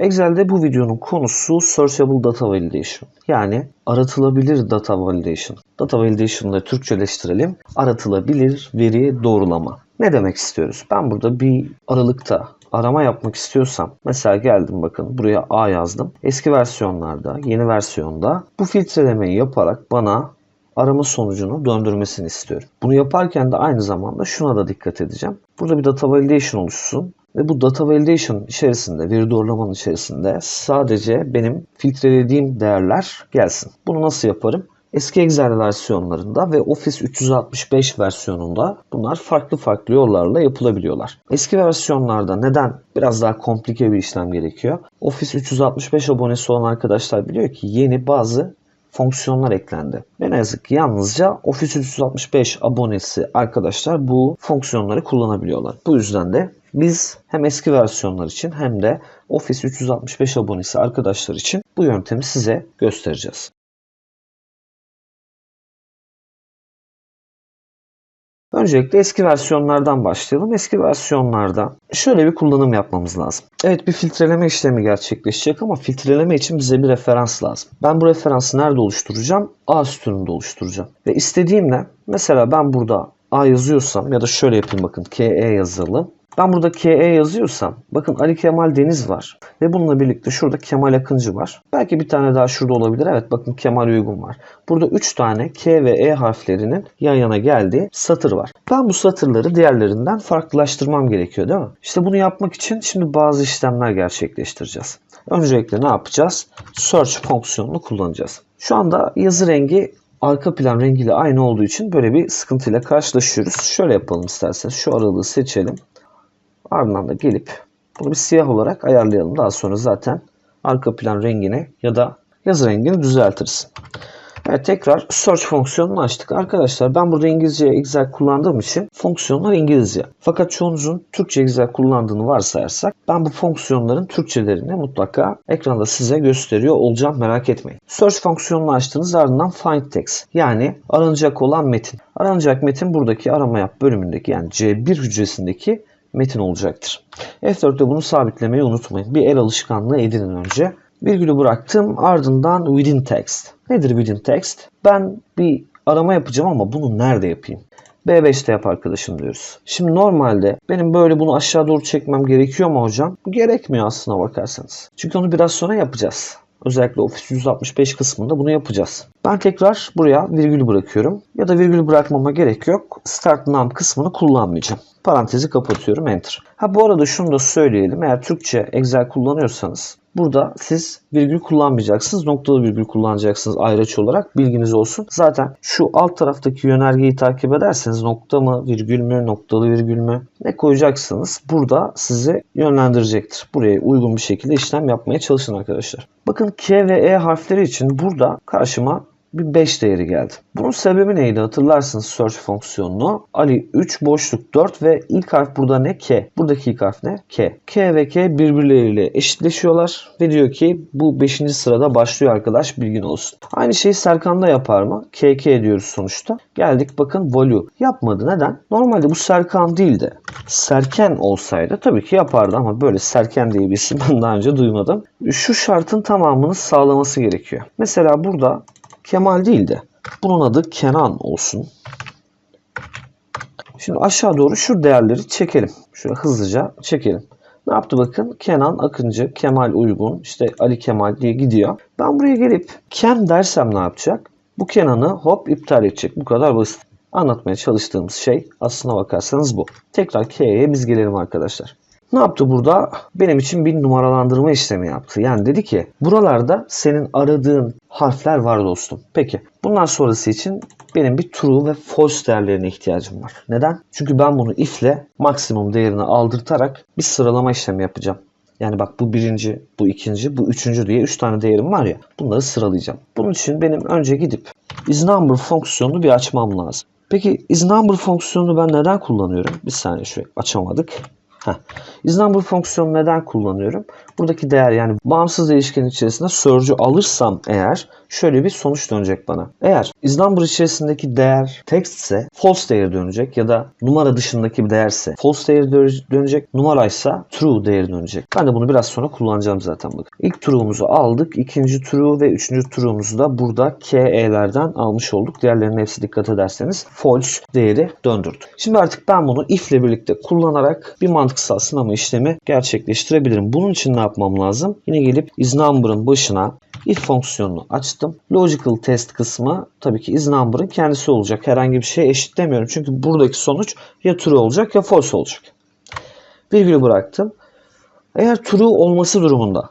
Excel'de bu videonun konusu Searchable Data Validation. Yani aratılabilir data validation. Data validation'ı Türkçeleştirelim. Aratılabilir veri doğrulama. Ne demek istiyoruz? Ben burada bir aralıkta arama yapmak istiyorsam mesela geldim bakın buraya A yazdım. Eski versiyonlarda, yeni versiyonda bu filtrelemeyi yaparak bana arama sonucunu döndürmesini istiyorum. Bunu yaparken de aynı zamanda şuna da dikkat edeceğim. Burada bir data validation oluşsun ve bu data validation içerisinde, veri doğrulamanın içerisinde sadece benim filtrelediğim değerler gelsin. Bunu nasıl yaparım? Eski Excel versiyonlarında ve Office 365 versiyonunda bunlar farklı farklı yollarla yapılabiliyorlar. Eski versiyonlarda neden biraz daha komplike bir işlem gerekiyor? Office 365 abonesi olan arkadaşlar biliyor ki yeni bazı fonksiyonlar eklendi. Ve ne yazık ki yalnızca Office 365 abonesi arkadaşlar bu fonksiyonları kullanabiliyorlar. Bu yüzden de biz hem eski versiyonlar için hem de Office 365 abonesi arkadaşlar için bu yöntemi size göstereceğiz. Öncelikle eski versiyonlardan başlayalım. Eski versiyonlarda şöyle bir kullanım yapmamız lazım. Evet bir filtreleme işlemi gerçekleşecek ama filtreleme için bize bir referans lazım. Ben bu referansı nerede oluşturacağım? A sütununda oluşturacağım. Ve istediğim ne? Mesela ben burada A yazıyorsam ya da şöyle yapayım bakın KE yazalım. Ben burada KE yazıyorsam bakın Ali Kemal Deniz var ve bununla birlikte şurada Kemal Akıncı var. Belki bir tane daha şurada olabilir. Evet bakın Kemal Uygun var. Burada 3 tane K ve E harflerinin yan yana geldiği satır var. Ben bu satırları diğerlerinden farklılaştırmam gerekiyor değil mi? İşte bunu yapmak için şimdi bazı işlemler gerçekleştireceğiz. Öncelikle ne yapacağız? Search fonksiyonunu kullanacağız. Şu anda yazı rengi arka plan rengiyle aynı olduğu için böyle bir sıkıntıyla karşılaşıyoruz. Şöyle yapalım isterseniz. Şu aralığı seçelim. Ardından da gelip bunu bir siyah olarak ayarlayalım. Daha sonra zaten arka plan rengini ya da yazı rengini düzeltiriz. Evet tekrar search fonksiyonunu açtık. Arkadaşlar ben burada İngilizce Excel kullandığım için fonksiyonlar İngilizce. Fakat çoğunuzun Türkçe Excel kullandığını varsayarsak ben bu fonksiyonların Türkçelerini mutlaka ekranda size gösteriyor olacağım merak etmeyin. Search fonksiyonunu açtığınız ardından find text yani aranacak olan metin. Aranacak metin buradaki arama yap bölümündeki yani C1 hücresindeki metin olacaktır. F4'te bunu sabitlemeyi unutmayın. Bir el alışkanlığı edinin önce. Virgülü bıraktım ardından within text. Nedir within text? Ben bir arama yapacağım ama bunu nerede yapayım? B5'te yap arkadaşım diyoruz. Şimdi normalde benim böyle bunu aşağı doğru çekmem gerekiyor mu hocam? Gerekmiyor aslına bakarsanız. Çünkü onu biraz sonra yapacağız. Özellikle Office 165 kısmında bunu yapacağız. Ben tekrar buraya virgül bırakıyorum. Ya da virgül bırakmama gerek yok. Start num kısmını kullanmayacağım. Parantezi kapatıyorum. Enter. Ha bu arada şunu da söyleyelim. Eğer Türkçe Excel kullanıyorsanız burada siz virgül kullanmayacaksınız. Noktalı virgül kullanacaksınız ayraç olarak. Bilginiz olsun. Zaten şu alt taraftaki yönergeyi takip ederseniz nokta mı, virgül mü, noktalı virgül mü ne koyacaksınız burada sizi yönlendirecektir. Buraya uygun bir şekilde işlem yapmaya çalışın arkadaşlar. Bakın K ve E harfleri için burada karşıma bir 5 değeri geldi. Bunun sebebi neydi hatırlarsınız search fonksiyonunu. Ali 3 boşluk 4 ve ilk harf burada ne? K. Buradaki ilk harf ne? K. K ve K birbirleriyle eşitleşiyorlar ve diyor ki bu 5. sırada başlıyor arkadaş bilgin olsun. Aynı şeyi Serkan'da yapar mı? KK diyoruz sonuçta. Geldik bakın value. Yapmadı. Neden? Normalde bu Serkan değil de Serken olsaydı tabii ki yapardı ama böyle Serken diye bir isim ben daha önce duymadım. Şu şartın tamamını sağlaması gerekiyor. Mesela burada Kemal değil de bunun adı Kenan olsun. Şimdi aşağı doğru şu değerleri çekelim. Şöyle hızlıca çekelim. Ne yaptı bakın? Kenan Akıncı, Kemal Uygun, işte Ali Kemal diye gidiyor. Ben buraya gelip Ken dersem ne yapacak? Bu Kenan'ı hop iptal edecek. Bu kadar basit. Anlatmaya çalıştığımız şey aslına bakarsanız bu. Tekrar K'ye biz gelelim arkadaşlar. Ne yaptı burada? Benim için bir numaralandırma işlemi yaptı. Yani dedi ki buralarda senin aradığın harfler var dostum. Peki bundan sonrası için benim bir true ve false değerlerine ihtiyacım var. Neden? Çünkü ben bunu if ile maksimum değerini aldırtarak bir sıralama işlemi yapacağım. Yani bak bu birinci, bu ikinci, bu üçüncü diye üç tane değerim var ya bunları sıralayacağım. Bunun için benim önce gidip isNumber fonksiyonunu bir açmam lazım. Peki isNumber fonksiyonunu ben neden kullanıyorum? Bir saniye şöyle açamadık. Heh. IsNumber fonksiyonu neden kullanıyorum? Buradaki değer yani bağımsız değişkenin içerisinde sörcü alırsam eğer şöyle bir sonuç dönecek bana. Eğer is number içerisindeki değer text ise false değeri dönecek ya da numara dışındaki bir değerse false değeri dö- dönecek. Numaraysa true değeri dönecek. Ben de bunu biraz sonra kullanacağım zaten bakın. İlk true'umuzu aldık. ikinci true ve üçüncü true'umuzu da burada KE'lerden almış olduk. Diğerlerinin hepsi dikkat ederseniz false değeri döndürdü. Şimdi artık ben bunu if ile birlikte kullanarak bir mantıksal sınama işlemi gerçekleştirebilirim. Bunun için ne yapmam lazım? Yine gelip is başına if fonksiyonunu açtım. Logical test kısmı tabii ki is number'ın kendisi olacak. Herhangi bir şey eşitlemiyorum. Çünkü buradaki sonuç ya true olacak ya false olacak. Virgülü bıraktım. Eğer true olması durumunda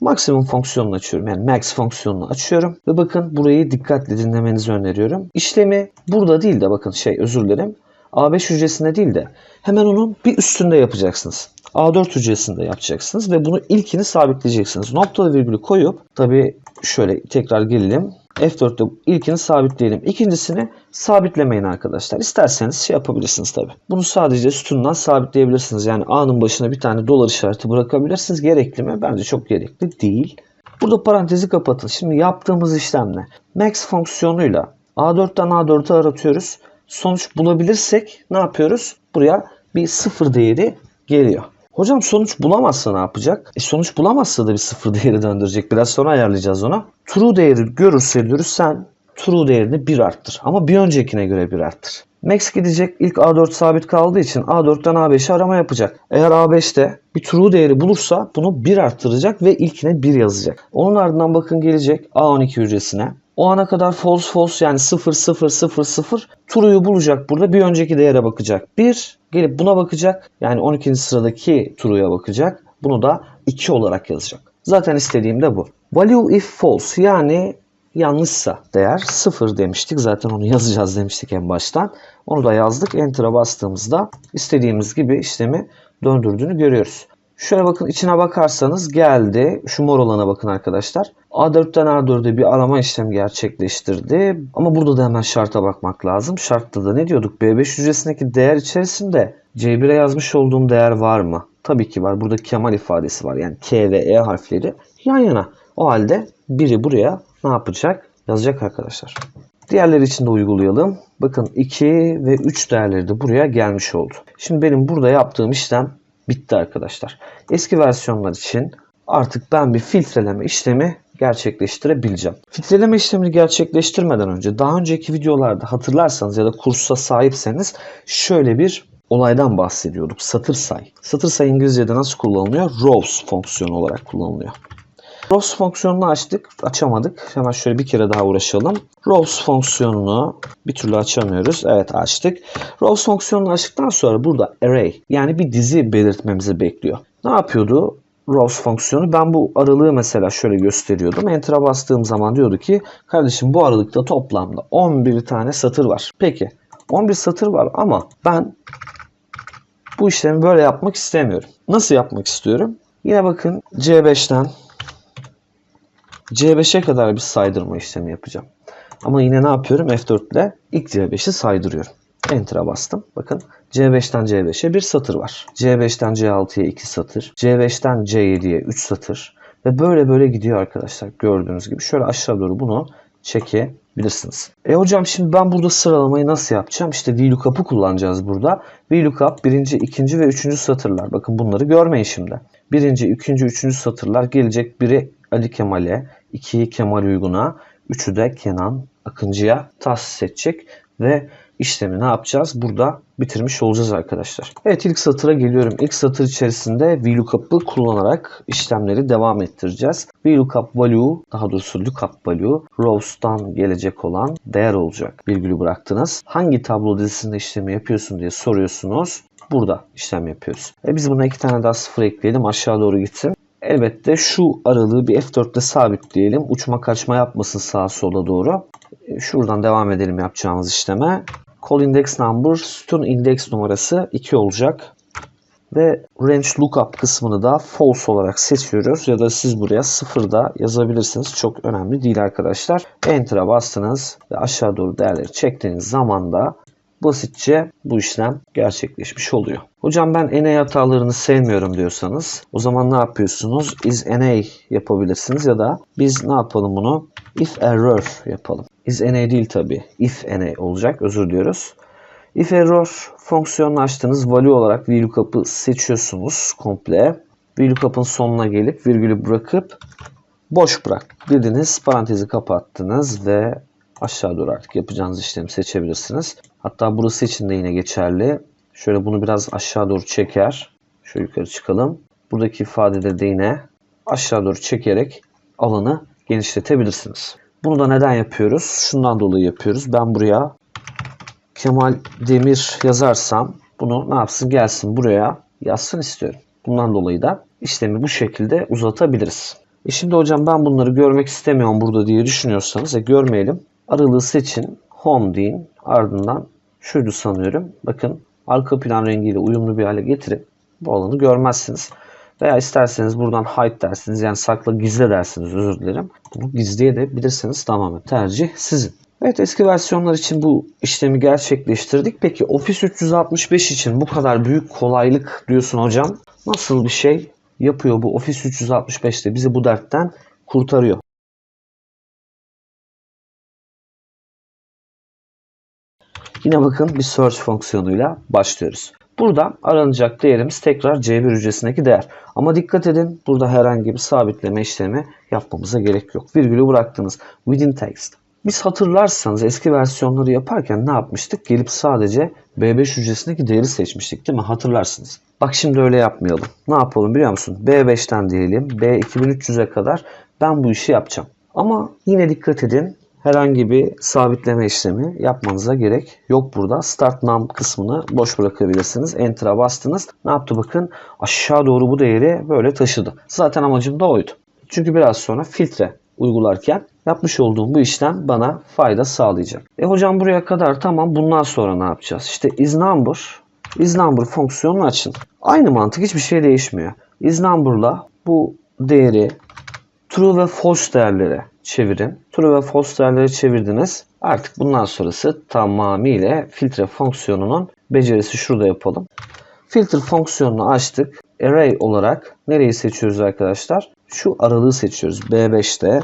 maksimum fonksiyonunu açıyorum. Yani max fonksiyonunu açıyorum. Ve bakın burayı dikkatli dinlemenizi öneriyorum. İşlemi burada değil de bakın şey özür dilerim. A5 hücresinde değil de hemen onun bir üstünde yapacaksınız. A4 hücresinde yapacaksınız ve bunu ilkini sabitleyeceksiniz. Noktalı virgülü koyup tabi şöyle tekrar gelelim. F4'te ilkini sabitleyelim. İkincisini sabitlemeyin arkadaşlar. İsterseniz şey yapabilirsiniz tabi. Bunu sadece sütundan sabitleyebilirsiniz. Yani A'nın başına bir tane dolar işareti bırakabilirsiniz. Gerekli mi? Bence çok gerekli değil. Burada parantezi kapatın. Şimdi yaptığımız işlemle max fonksiyonuyla A4'ten A4'e aratıyoruz. Sonuç bulabilirsek ne yapıyoruz? Buraya bir sıfır değeri geliyor. Hocam sonuç bulamazsa ne yapacak? E sonuç bulamazsa da bir sıfır değeri döndürecek. Biraz sonra ayarlayacağız ona. True değeri görürse diyoruz sen true değerini 1 arttır. Ama bir öncekine göre 1 arttır. Max gidecek ilk A4 sabit kaldığı için A4'ten A5'e arama yapacak. Eğer A5'te bir true değeri bulursa bunu 1 arttıracak ve ilkine 1 yazacak. Onun ardından bakın gelecek A12 hücresine. O ana kadar false false yani 0 0 0 0 true'yu bulacak burada bir önceki değere bakacak. 1 gelip buna bakacak yani 12. sıradaki true'ya bakacak. Bunu da 2 olarak yazacak. Zaten istediğim de bu. Value if false yani yanlışsa değer 0 demiştik. Zaten onu yazacağız demiştik en baştan. Onu da yazdık. Enter'a bastığımızda istediğimiz gibi işlemi döndürdüğünü görüyoruz. Şöyle bakın içine bakarsanız geldi. Şu mor olana bakın arkadaşlar. A4'ten A4'e bir arama işlemi gerçekleştirdi. Ama burada da hemen şarta bakmak lazım. Şartta da ne diyorduk? B5 hücresindeki değer içerisinde C1'e yazmış olduğum değer var mı? Tabii ki var. Burada Kemal ifadesi var. Yani K ve E harfleri yan yana. O halde biri buraya ne yapacak? Yazacak arkadaşlar. Diğerleri için de uygulayalım. Bakın 2 ve 3 değerleri de buraya gelmiş oldu. Şimdi benim burada yaptığım işlem bitti arkadaşlar. Eski versiyonlar için artık ben bir filtreleme işlemi gerçekleştirebileceğim. Filtreleme işlemini gerçekleştirmeden önce daha önceki videolarda hatırlarsanız ya da kursa sahipseniz şöyle bir olaydan bahsediyorduk. Satır say. Satır say İngilizce'de nasıl kullanılıyor? Rows fonksiyonu olarak kullanılıyor. Rows fonksiyonunu açtık, açamadık. Hemen şöyle bir kere daha uğraşalım. Rows fonksiyonunu bir türlü açamıyoruz. Evet açtık. Rows fonksiyonunu açtıktan sonra burada array yani bir dizi belirtmemizi bekliyor. Ne yapıyordu? Rows fonksiyonu ben bu aralığı mesela şöyle gösteriyordum. Enter'a bastığım zaman diyordu ki kardeşim bu aralıkta toplamda 11 tane satır var. Peki 11 satır var ama ben bu işlemi böyle yapmak istemiyorum. Nasıl yapmak istiyorum? Yine bakın C5'ten C5'e kadar bir saydırma işlemi yapacağım. Ama yine ne yapıyorum? F4 ile ilk C5'i saydırıyorum. Enter'a bastım. Bakın C5'ten C5'e bir satır var. C5'ten C6'ya 2 satır. C5'ten C7'ye 3 satır. Ve böyle böyle gidiyor arkadaşlar. Gördüğünüz gibi. Şöyle aşağı doğru bunu çekebilirsiniz. E hocam şimdi ben burada sıralamayı nasıl yapacağım? İşte VLOOKUP'ı kullanacağız burada. VLOOKUP birinci, ikinci ve üçüncü satırlar. Bakın bunları görmeyin şimdi. Birinci, ikinci, üçüncü satırlar gelecek. Biri Ali Kemal'e, ikiyi Kemal Uygun'a, üçü de Kenan Akıncı'ya tahsis edecek ve işlemi ne yapacağız? Burada bitirmiş olacağız arkadaşlar. Evet ilk satıra geliyorum. İlk satır içerisinde VLOOKUP'ı kullanarak işlemleri devam ettireceğiz. VLOOKUP value daha doğrusu lookup value rows'tan gelecek olan değer olacak. Virgülü bıraktınız. Hangi tablo dizisinde işlemi yapıyorsun diye soruyorsunuz. Burada işlem yapıyoruz. E biz buna iki tane daha sıfır ekleyelim aşağı doğru gitsin. Elbette şu aralığı bir F4'te sabitleyelim. Uçma kaçma yapmasın sağa sola doğru. Şuradan devam edelim yapacağımız işleme. Call index number, sütun index numarası 2 olacak. Ve range lookup kısmını da false olarak seçiyoruz. Ya da siz buraya 0 da yazabilirsiniz. Çok önemli değil arkadaşlar. Enter'a bastınız ve aşağı doğru değerleri çektiğiniz zaman da basitçe bu işlem gerçekleşmiş oluyor. Hocam ben NA hatalarını sevmiyorum diyorsanız o zaman ne yapıyorsunuz? Is NA yapabilirsiniz ya da biz ne yapalım bunu? If error yapalım. Is NA değil tabi. If NA olacak. Özür diliyoruz. If error fonksiyonunu açtığınız value olarak VLOOKUP'ı seçiyorsunuz komple. VLOOKUP'ın sonuna gelip virgülü bırakıp boş bırak dediniz. Parantezi kapattınız ve aşağı doğru artık yapacağınız işlemi seçebilirsiniz. Hatta burası için de yine geçerli. Şöyle bunu biraz aşağı doğru çeker. Şöyle yukarı çıkalım. Buradaki ifadede de yine aşağı doğru çekerek alanı genişletebilirsiniz. Bunu da neden yapıyoruz? Şundan dolayı yapıyoruz. Ben buraya Kemal Demir yazarsam bunu ne yapsın gelsin buraya yazsın istiyorum. Bundan dolayı da işlemi bu şekilde uzatabiliriz. E şimdi hocam ben bunları görmek istemiyorum burada diye düşünüyorsanız e görmeyelim. Aralığı seçin. Home deyin. Ardından şuydu sanıyorum. Bakın arka plan rengiyle uyumlu bir hale getirip bu alanı görmezsiniz. Veya isterseniz buradan hide dersiniz. Yani sakla gizle dersiniz özür dilerim. Bunu gizleyebilirsiniz tamamen tercih sizin. Evet eski versiyonlar için bu işlemi gerçekleştirdik. Peki Office 365 için bu kadar büyük kolaylık diyorsun hocam. Nasıl bir şey yapıyor bu Office 365'te bizi bu dertten kurtarıyor. Yine bakın bir search fonksiyonuyla başlıyoruz. Burada aranacak değerimiz tekrar C1 hücresindeki değer. Ama dikkat edin burada herhangi bir sabitleme işlemi yapmamıza gerek yok. Virgülü bıraktınız. Within text. Biz hatırlarsanız eski versiyonları yaparken ne yapmıştık? Gelip sadece B5 hücresindeki değeri seçmiştik değil mi? Hatırlarsınız. Bak şimdi öyle yapmayalım. Ne yapalım biliyor musun? B5'ten diyelim B2300'e kadar ben bu işi yapacağım. Ama yine dikkat edin herhangi bir sabitleme işlemi yapmanıza gerek yok burada. Start num kısmını boş bırakabilirsiniz. Enter'a bastınız. Ne yaptı bakın aşağı doğru bu değeri böyle taşıdı. Zaten amacım da oydu. Çünkü biraz sonra filtre uygularken yapmış olduğum bu işlem bana fayda sağlayacak. E hocam buraya kadar tamam bundan sonra ne yapacağız? İşte isNumber, isNumber fonksiyonunu açın. Aynı mantık hiçbir şey değişmiyor. isNumber'la bu değeri true ve false değerlere çevirin. True ve false değerleri çevirdiniz. Artık bundan sonrası tamamıyla filtre fonksiyonunun becerisi şurada yapalım. Filtre fonksiyonunu açtık. Array olarak nereyi seçiyoruz arkadaşlar? Şu aralığı seçiyoruz. B5'te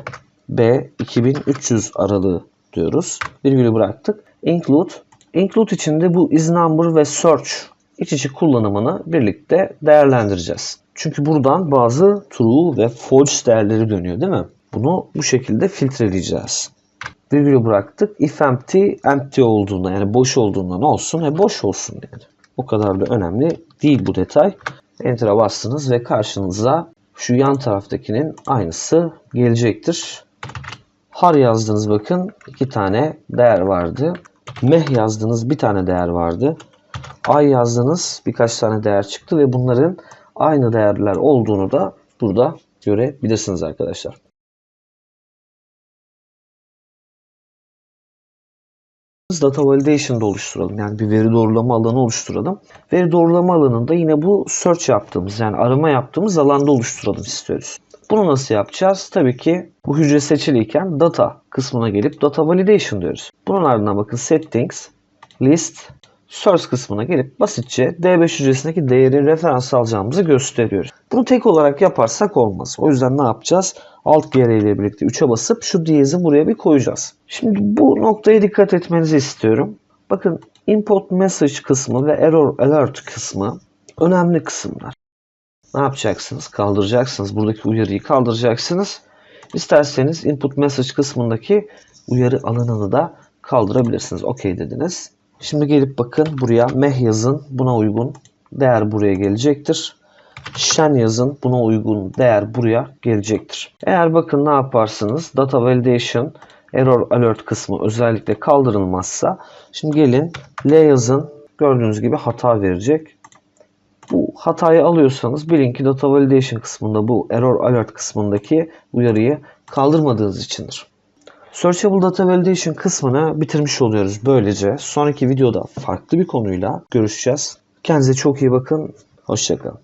B2300 aralığı diyoruz. Virgülü bıraktık. Include. Include içinde bu isNumber ve search iç içi kullanımını birlikte değerlendireceğiz. Çünkü buradan bazı true ve false değerleri dönüyor değil mi? Bunu bu şekilde filtreleyeceğiz. Virgülü bıraktık. If empty, empty olduğunda yani boş olduğunda ne olsun? E boş olsun yani. O kadar da önemli değil bu detay. Enter'a bastınız ve karşınıza şu yan taraftakinin aynısı gelecektir. Har yazdınız bakın iki tane değer vardı. Meh yazdınız bir tane değer vardı. Ay yazdınız birkaç tane değer çıktı ve bunların aynı değerler olduğunu da burada görebilirsiniz arkadaşlar. data validation'da oluşturalım. Yani bir veri doğrulama alanı oluşturalım. Veri doğrulama alanında yine bu search yaptığımız yani arama yaptığımız alanda oluşturalım istiyoruz. Bunu nasıl yapacağız? Tabii ki bu hücre seçiliyken data kısmına gelip data validation diyoruz. Bunun ardından bakın settings, list, source kısmına gelip basitçe D5 hücresindeki değeri referans alacağımızı gösteriyoruz. Bunu tek olarak yaparsak olmaz. O yüzden ne yapacağız? Alt GR ile birlikte 3'e basıp şu diyezi buraya bir koyacağız. Şimdi bu noktaya dikkat etmenizi istiyorum. Bakın import message kısmı ve error alert kısmı önemli kısımlar. Ne yapacaksınız? Kaldıracaksınız. Buradaki uyarıyı kaldıracaksınız. İsterseniz input message kısmındaki uyarı alanını da kaldırabilirsiniz. OK dediniz. Şimdi gelip bakın buraya meh yazın. Buna uygun değer buraya gelecektir. Shen yazın. Buna uygun değer buraya gelecektir. Eğer bakın ne yaparsınız? Data validation error alert kısmı özellikle kaldırılmazsa şimdi gelin L yazın. Gördüğünüz gibi hata verecek. Bu hatayı alıyorsanız bilin ki data validation kısmında bu error alert kısmındaki uyarıyı kaldırmadığınız içindir. Searchable Data Validation kısmını bitirmiş oluyoruz böylece. Sonraki videoda farklı bir konuyla görüşeceğiz. Kendinize çok iyi bakın. Hoşçakalın.